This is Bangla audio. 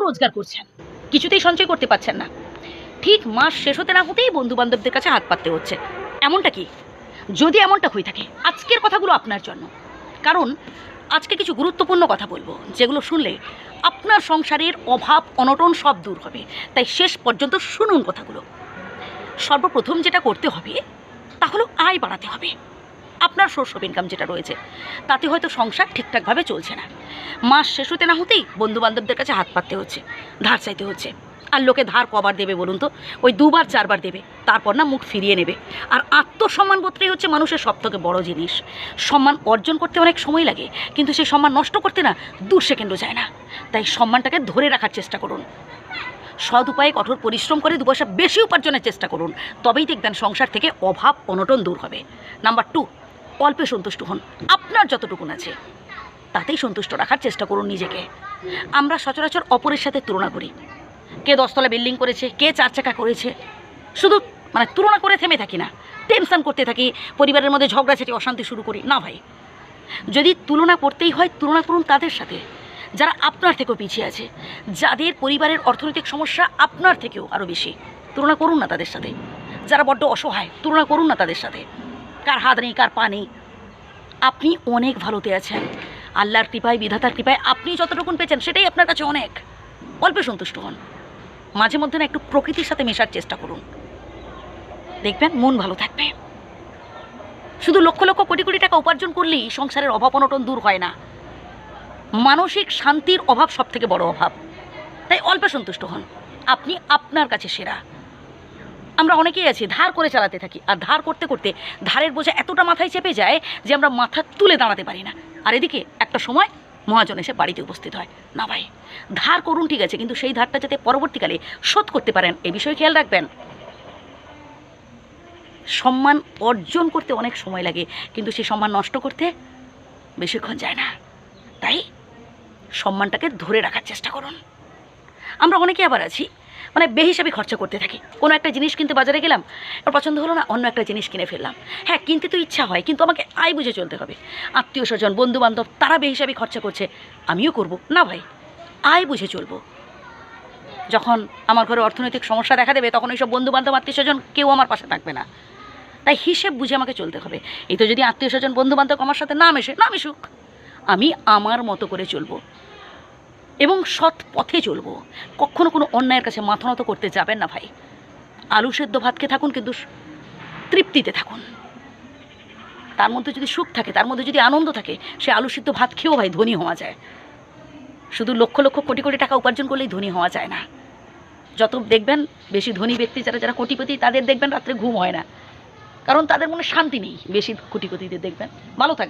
রোজগার করছেন। কিছুতেই সঞ্চয় করতে পারছেন না। ঠিক মাস শেষ হতে না হতেই বন্ধু বান্ধবদের কাছে হাত পাততে হচ্ছে। এমনটা কি? যদি এমনটা হয়ে থাকে, আজকের কথাগুলো আপনার জন্য। কারণ, আজকে কিছু গুরুত্বপূর্ণ কথা বলব, যেগুলো শুনলে আপনার সংসারের অভাব, অনটন সব দূর হবে। তাই শেষ পর্যন্ত শুনুন কথাগুলো। সর্বপ্রথম যেটা করতে হবে, তা হলো আয় বাড়াতে হবে। আপনার সোর্স অফ ইনকাম যেটা রয়েছে। তাতে হয়তো সংসার ঠিকঠাকভাবে চলছে না। মাস শেষ হতে না হতেই বন্ধু বান্ধবদের কাছে হাত পাততে হচ্ছে, ধার চাইতে হচ্ছে। আর লোকে ধার কবার দেবে বলুন তো? ওই দুবার, চারবার দেবে। তারপর না মুখ ফিরিয়ে নেবে। আর আত্মসম্মান বোধটাই হচ্ছে মানুষের সব থেকে বড় জিনিস। সম্মান অর্জন করতে অনেক সময় লাগে, কিন্তু সেই সম্মান নষ্ট করতে না দু সেকেন্ডও যায় না। তাই সম্মানটাকে ধরে রাখার চেষ্টা করুন। সৎ উপায়ে কঠোর পরিশ্রম করে দু পয়সা বেশি উপার্জনের চেষ্টা করুন। তবেই দেখবেন সংসার থেকে অভাব, অনটন দূর হবে। নাম্বার টু অল্পে সন্তুষ্ট হন। আপনার যতটুকুন আছে, তাতেই সন্তুষ্ট রাখার চেষ্টা করুন নিজেকে। আমরা সচরাচর অপরের সাথে তুলনা করি। কে দশতলা বিল্ডিং করেছে, কে চার চাকা করেছে। শুধু মানে তুলনা করে থেমে থাকি না। টেনশন করতে থাকি, পরিবারের মধ্যে ঝগড়াঝাটি অশান্তি শুরু করি। না ভাই, যদি তুলনা করতেই হয়, তুলনা করুন তাদের সাথে। যারা আপনার থেকেও পিছিয়ে আছে, যাদের পরিবারের অর্থনৈতিক সমস্যা আপনার থেকেও আরও বেশি। তুলনা করুন না তাদের সাথে। যারা বড্ড অসহায়, তুলনা করুন না তাদের সাথে। কার হাত নেই, কার পা নেই। আপনি অনেক ভালোতে আছেন। আল্লাহর কৃপায়, বিধাতার কৃপায় আপনি যতটুকুন পেয়েছেন, সেটাই আপনার কাছে অনেক। অল্পে সন্তুষ্ট হন। মাঝে মধ্যে না একটু প্রকৃতির সাথে মেশার চেষ্টা করুন। দেখবেন মন ভালো থাকবে। শুধু লক্ষ লক্ষ কোটি কোটি টাকা উপার্জন করলেই সংসারের অভাব অনটন দূর হয় না। মানসিক শান্তির অভাব সব থেকে বড় অভাব। তাই অল্পে সন্তুষ্ট হন। আপনি আপনার কাছে সেরা। আমরা অনেকেই আছি, ধার করে চালাতে থাকি। আর ধার করতে করতে ধারের বোঝা এতটা মাথায় চেপে যায় যে আমরা মাথা তুলে দাঁড়াতে পারি না। আর এদিকে একটা সময় মহাজন এসে বাড়িতে উপস্থিত হয়। না ভাই, ধার করুন ঠিক আছে, কিন্তু সেই ধারটা যাতে পরবর্তীকালে শোধ করতে পারেন, এ বিষয়ে খেয়াল রাখবেন। সম্মান অর্জন করতে অনেক সময় লাগে, কিন্তু সেই সম্মান নষ্ট করতে বেশিক্ষণ যায় না। তাই সম্মানটাকে ধরে রাখার চেষ্টা করুন। আমরা অনেকে আবার আছি মানে বেহিসাবি খরচা করতে থাকি। কোনো একটা জিনিস কিনতে বাজারে গেলাম, আর পছন্দ হলো না, অন্য একটা জিনিস কিনে ফেললাম। হ্যাঁ কিনতে তো ইচ্ছা হয়, কিন্তু আমাকে আয় বুঝে চলতে হবে। আত্মীয় স্বজন বন্ধু বান্ধব তারা বেহিসাবি খরচা করছে, আমিও করব। না ভাই, আয় বুঝে চলবো। যখন আমার ঘরে অর্থনৈতিক সমস্যা দেখা দেবে, তখন ওইসব বন্ধু বান্ধব আত্মীয় স্বজন কেউ আমার পাশে থাকবে না। তাই হিসেব বুঝে আমাকে চলতে হবে। এই তো যদি আত্মীয় স্বজন বন্ধু বান্ধব আমার সাথে না মেশে, না মিশুক, আমি আমার মতো করে চলবো। এবং সৎ পথে চলবো। কখনো কোনো অন্যায়ের কাছে মাথা নত করতে যাবেন না ভাই। আলু সেদ্ধ ভাত খেয়ে থাকুন কিন্তু তৃপ্তিতে থাকুন। তার মধ্যে যদি সুখ থাকে, তার মধ্যে যদি আনন্দ থাকে, সে আলু সিদ্ধ ভাত খেয়েও ভাই ধনী হওয়া যায়। শুধু লক্ষ লক্ষ কোটি কোটি টাকা উপার্জন করলেই ধনী হওয়া যায় না। যত দেখবেন বেশি ধনী ব্যক্তি যারা যারা কোটিপতি, তাদের দেখবেন রাত্রে ঘুম হয় না। কারণ তাদের মনে শান্তি নেই বেশি কোটিপতিদের দেখবেন। ভালো থাকবে